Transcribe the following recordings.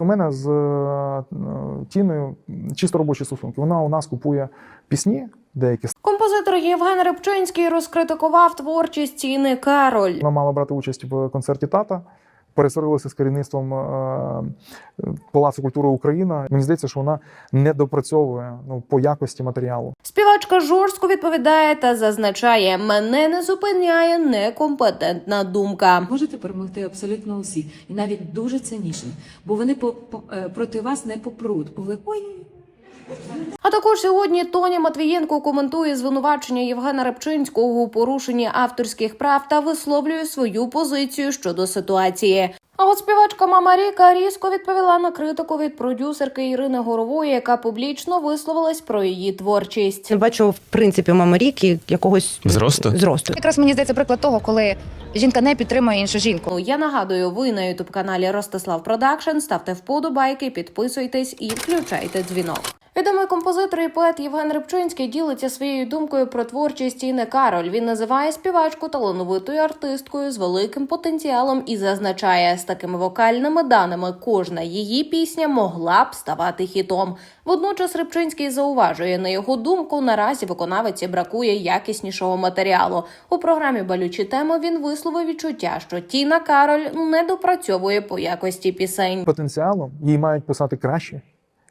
У мене з е, Тіною чисто робочі стосунки. Вона у нас купує пісні деякі. Композитор Євген Рибчинський розкритикував творчість Тіни Кароль. Вона мала брати участь в концерті тата. Пересварилася з керівництвом е, Палацу культури Україна. Мені здається, що вона не допрацьовує ну, по якості матеріалу. Співачка жорстко відповідає та зазначає: мене не зупиняє некомпетентна думка. Можете перемогти абсолютно усі, і навіть дуже цинічні, бо вони по, по- е, проти вас не попруть. Бо ой, А також сьогодні Тоня Матвієнко коментує звинувачення Євгена Рибчинського у порушенні авторських прав та висловлює свою позицію щодо ситуації. А от співачка Мама Ріка різко відповіла на критику від продюсерки Ірини Горової, яка публічно висловилась про її творчість. Не бачу в принципі мами Ріки якогось Зросту? зросту. Якраз мені здається приклад того, коли жінка не підтримує іншу жінку. Ну, Я нагадую, ви на ютуб каналі Ростислав Продакшн. Ставте вподобайки, підписуйтесь і включайте дзвінок. Відомий композитор і поет Євген Рибчинський ділиться своєю думкою про творчість Інни Кароль. Він називає співачку талановитою артисткою з великим потенціалом і зазначає, з такими вокальними даними кожна її пісня могла б ставати хітом. Водночас Рибчинський зауважує, на його думку, наразі виконавиці бракує якіснішого матеріалу. У програмі Балючі теми він висловив відчуття, що Тіна Кароль не допрацьовує по якості пісень. Потенціалом їй мають писати краще,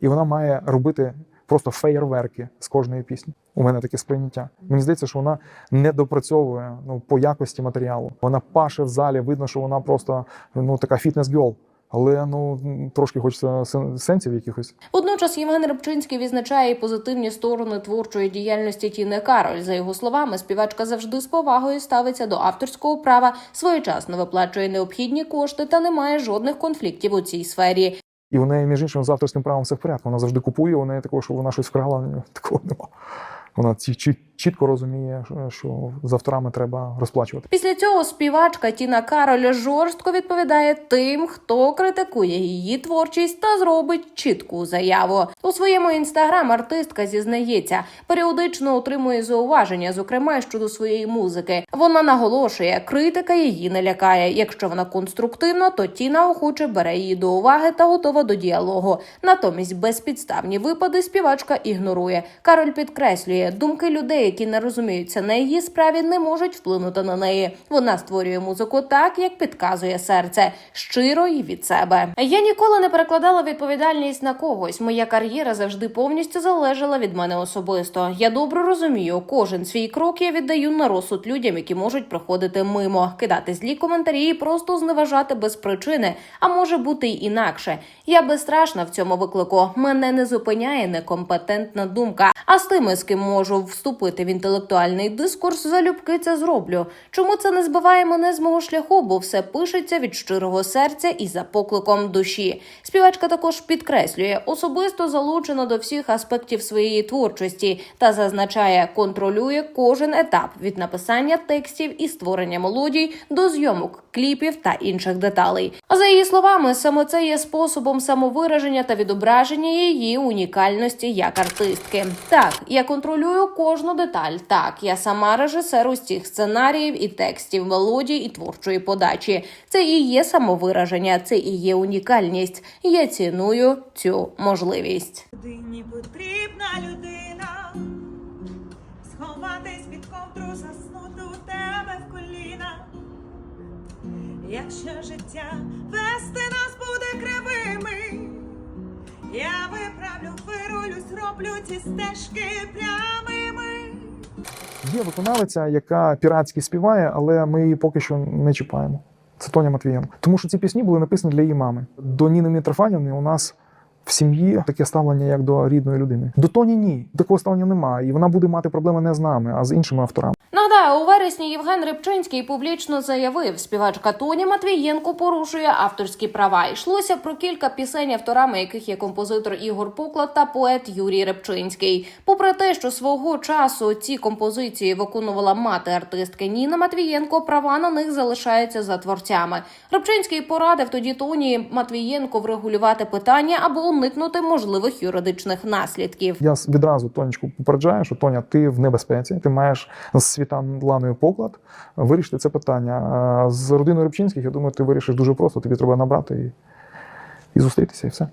і вона має робити просто феєрверки з кожної пісні. У мене таке сприйняття. Мені здається, що вона не допрацьовує ну, по якості матеріалу. Вона паше в залі, видно, що вона просто ну, така фітнес-гьол. Але ну трошки хочеться сен- сенсів якихось. Водночас Євген Рибчинський відзначає і позитивні сторони творчої діяльності Тіни Кароль. За його словами, співачка завжди з повагою ставиться до авторського права, своєчасно виплачує необхідні кошти та не має жодних конфліктів у цій сфері. І в неї, між іншим, з авторським правом все в порядку. Вона завжди купує, у неї такого, що вона щось вкрала, такого нема. Вона ці- чіт- чітко розуміє, що- що з авторами треба розплачувати. Після цього співачка Тіна Кароль жорстко відповідає тим, хто критикує її творчість та зробить чітку заяву. У своєму інстаграм артистка зізнається, періодично отримує зауваження, зокрема щодо своєї музики. Вона наголошує, критика її не лякає. Якщо вона конструктивна, то Тіна охоче бере її до уваги та готова до діалогу. Натомість безпідставні випади співачка ігнорує. Кароль підкреслює, думки людей, які не розуміються на її справі, не можуть вплинути на неї. Вона створює музику так, як підказує серце, щиро і від себе. Я ніколи не перекладала відповідальність на когось. Моя кар'єра завжди повністю залежала від мене особисто. Я добре розумію, кожен свій крок я віддаю на розсуд людям, які можуть проходити мимо, кидати злі коментарі і просто зневажати без причини. А може бути й інакше. Я безстрашна в цьому виклику. Мене не зупиняє некомпетентна думка. А з тими, з ким можу вступити в інтелектуальний дискурс, залюбки це зроблю. Чому це не збиває мене з мого шляху? Бо все пишеться від щирого серця і за покликом душі. Співачка також підкреслює, особисто залучена до всіх аспектів своєї творчості та зазначає, контролює кожен етап від написання текстів і створення мелодій до зйомок, кліпів та інших деталей. А за її словами, саме це є способом самовираження та відображення її унікальності як артистки. Так, я контролюю кожну деталь. Так, я сама режисер усіх сценаріїв і текстів, мелодій і творчої подачі. Це і є самовираження, це і є унікальність. Я ціную цю можливість. Людині потрібна людина, сховатись під ковдру, заснути у тебе в коліна. Якщо життя вести нас буде кривими, я виправлю, вирулю, зроблю ці стежки прямими. Є виконавиця, яка піратськи співає, але ми її поки що не чіпаємо. Це Тоня Матвієнко. Тому що ці пісні були написані для її мами. До Ніни Мітрофанівни у нас в сім'ї таке ставлення, як до рідної людини. До Тоні ні. Такого ставлення немає. І вона буде мати проблеми не з нами, а з іншими авторами. Нагадаю, у вересні Євген Рибчинський публічно заявив, співачка Тоня Матвієнко порушує авторські права. Йшлося про кілька пісень, авторами яких є композитор Ігор Поклад та поет Юрій Рибчинський. Попри те, що свого часу ці композиції виконувала мати артистки Ніна Матвієнко, права на них залишаються за творцями. Рибчинський порадив тоді Тоні Матвієнко врегулювати питання або уникнути можливих юридичних наслідків. Я відразу Тонечку попереджаю, що Тоня, ти в небезпеці, ти маєш з світанланою поклад вирішити це питання. З родиною Рибчинських, я думаю, ти вирішиш дуже просто. Тобі треба набрати і зустрітися, і все.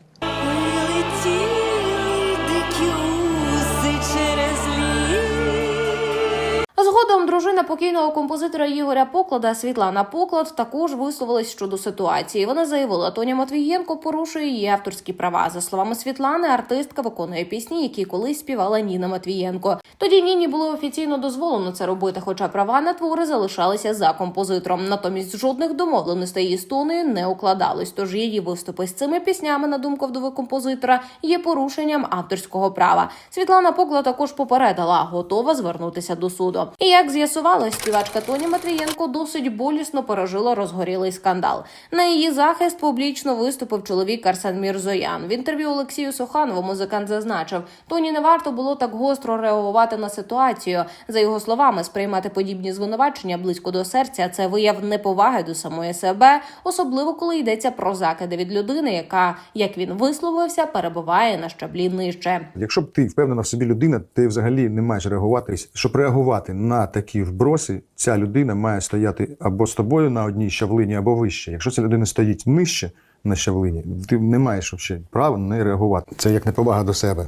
Дружина покійного композитора Ігоря Поклада Світлана Поклад також висловилась щодо ситуації. Вона заявила, Тоня Матвієнко порушує її авторські права. За словами Світлани, артистка виконує пісні, які колись співала Ніна Матвієнко. Тоді Ніні було офіційно дозволено це робити, хоча права на твори залишалися за композитором. Натомість жодних домовленостей із Тонею не укладались. Тож її виступи з цими піснями, на думку вдови композитора, є порушенням авторського права. Світлана Поклад також попередила, готова звернутися до суду. І як з'ясувалось, співачка Тоні Матвієнко досить болісно пережила розгорілий скандал. На її захист публічно виступив чоловік Арсен Мірзоян. В інтерв'ю Олексію Суханову музикант зазначив, Тоні не варто було так гостро реагувати на ситуацію. За його словами, сприймати подібні звинувачення близько до серця це вияв неповаги до самої себе, особливо коли йдеться про закиди від людини, яка, як він висловився, перебуває на щаблі нижче. Якщо б ти впевнена в собі людина, ти взагалі не маєш реагувати. Щоб реагувати на такі вброси, ця людина має стояти або з тобою на одній щавлині, або вище. Якщо ця людина стоїть нижче на щавлині, ти не маєш взагалі права на неї реагувати. Це як неповага до себе.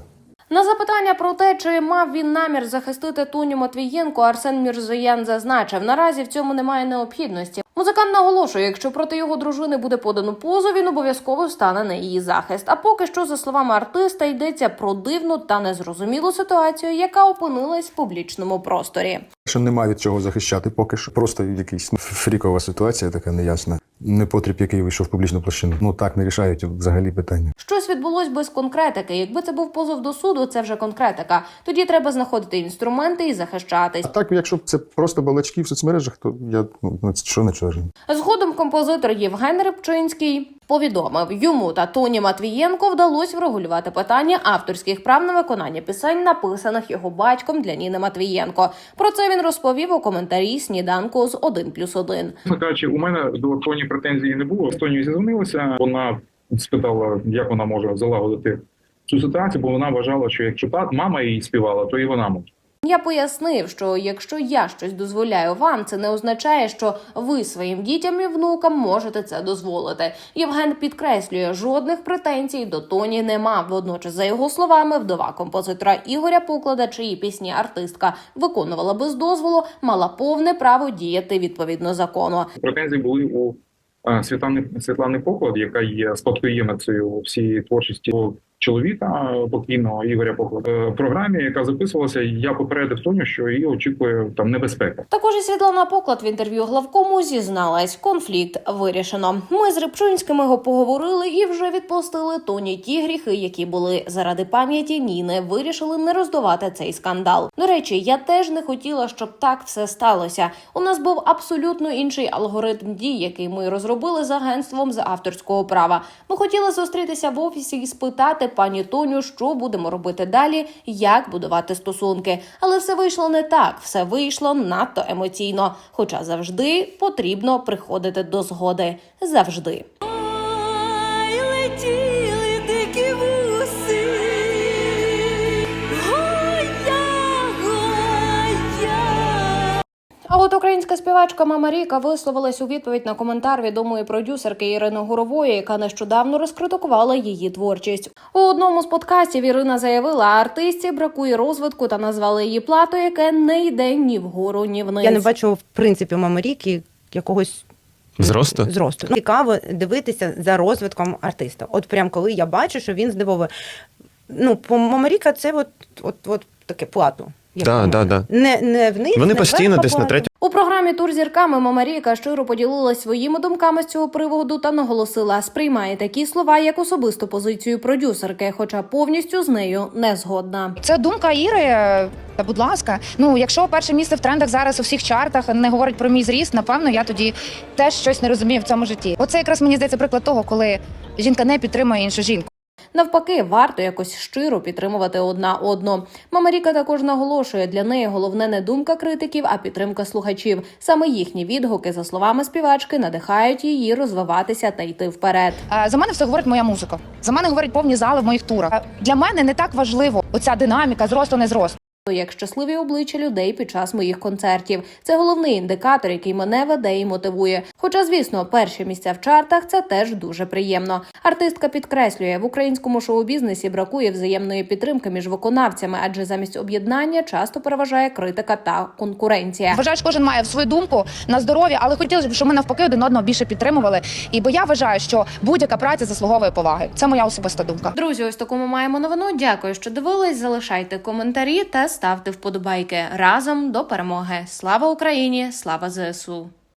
На запитання про те, чи мав він намір захистити Тоню Матвієнко, Арсен Мірзоян зазначив, наразі в цьому немає необхідності. Музикант наголошує, якщо проти його дружини буде подано позов, він обов'язково стане на її захист. А поки що, за словами артиста, йдеться про дивну та незрозумілу ситуацію, яка опинилась в публічному просторі. Що немає від чого захищати, поки що. Просто якась фрікова ситуація, така неясна. Непотріб, який вийшов в публічну площину. Ну так не рішають взагалі питання. Щось відбулось без конкретики. Якби це був позов до суду, це вже конкретика. Тоді треба знаходити інструменти і захищатись. А так, якщо це просто балачки в соцмережах, то я ну що не чорні. Згодом композитор Євген Рибчинський повідомив, йому та Тоні Матвієнко вдалося врегулювати питання авторських прав на виконання пісень, написаних його батьком для Ніни Матвієнко. Про це він розповів у коментарі сніданку з 1+,1. плюс 1». Кажучи, у мене до Тоні претензій не було. Тоні зізвонилася. Вона спитала, як вона може залагодити цю ситуацію, бо вона вважала, що якщо та мама її співала, то і вона може. Я пояснив, що якщо я щось дозволяю вам, це не означає, що ви своїм дітям і внукам можете це дозволити. Євген підкреслює, жодних претензій до Тоні нема. Водночас, за його словами, вдова композитора Ігоря Поклада, чиї пісні артистка виконувала без дозволу, мала повне право діяти відповідно закону. Претензії були у е, Світлани Світлани Поклад, яка є спадкоємицею всієї творчості чоловіка покійного Ігоря Поклада. Е, програмі, яка записувалася, я попередив Тоню, що її очікує там небезпека. Також і Світлана Поклад в інтерв'ю главкому зізналась, конфлікт вирішено. Ми з Рибчинськими поговорили і вже відпустили Тоні ті гріхи, які були заради пам'яті Ніни. Вирішили не роздавати цей скандал. До речі, я теж не хотіла, щоб так все сталося. У нас був абсолютно інший алгоритм дій, який ми розробили з агентством з авторського права. Ми хотіли зустрітися в офісі і спитати пані Тоню, що будемо робити далі, як будувати стосунки. Але все вийшло не так, все вийшло надто емоційно. Хоча завжди потрібно приходити до згоди. Завжди. Українська співачка Мама Ріка висловилась у відповідь на коментар відомої продюсерки Ірини Гурової, яка нещодавно розкритикувала її творчість. У одному з подкастів Ірина заявила, артистці бракує розвитку та назвала її плату, яке не йде ні вгору, ні вниз. Я не бачу в принципі мами ріки якогось Зросту? зросту. Ну, Цікаво дивитися за розвитком артиста. От прям коли я бачу, що він здивовує. Ну, по Мамаріка це от, от, от таке плато. Да, да, да. Не, не вниз, Вони не постійно вверх десь на третьому. У програмі Тур зірками Мама Ріка щиро поділилась своїми думками з цього приводу та наголосила, сприймає такі слова як особисту позицію продюсерки, хоча повністю з нею не згодна. Це думка Іри. Та будь ласка, ну якщо перше місце в трендах зараз у всіх чартах не говорить про мій зріст, напевно, я тоді теж щось не розумію в цьому житті. Оце якраз мені здається приклад того, коли жінка не підтримує іншу жінку. Навпаки, варто якось щиро підтримувати одна одну. Мама Ріка також наголошує, для неї головне не думка критиків, а підтримка слухачів. Саме їхні відгуки, за словами співачки, надихають її розвиватися та йти вперед. Е, За мене все говорить моя музика. За мене говорять повні зали в моїх турах. Е, Для мене не так важливо оця динаміка зросту не зросту. Як щасливі обличчя людей під час моїх концертів. Це головний індикатор, який мене веде і мотивує. Хоча, звісно, перші місця в чартах це теж дуже приємно. Артистка підкреслює, в українському шоу-бізнесі бракує взаємної підтримки між виконавцями, адже замість об'єднання часто переважає критика та конкуренція. Вважаю, що кожен має свою думку на здоров'я, але хотілося б, щоб ми навпаки один одного більше підтримували. І бо я вважаю, що будь-яка праця заслуговує поваги. Це моя особиста думка. Друзі, ось таку ми маємо новину. Дякую, що дивились. Залишайте коментарі та ставте вподобайки разом до перемоги. Слава Україні! Слава ЗСУ!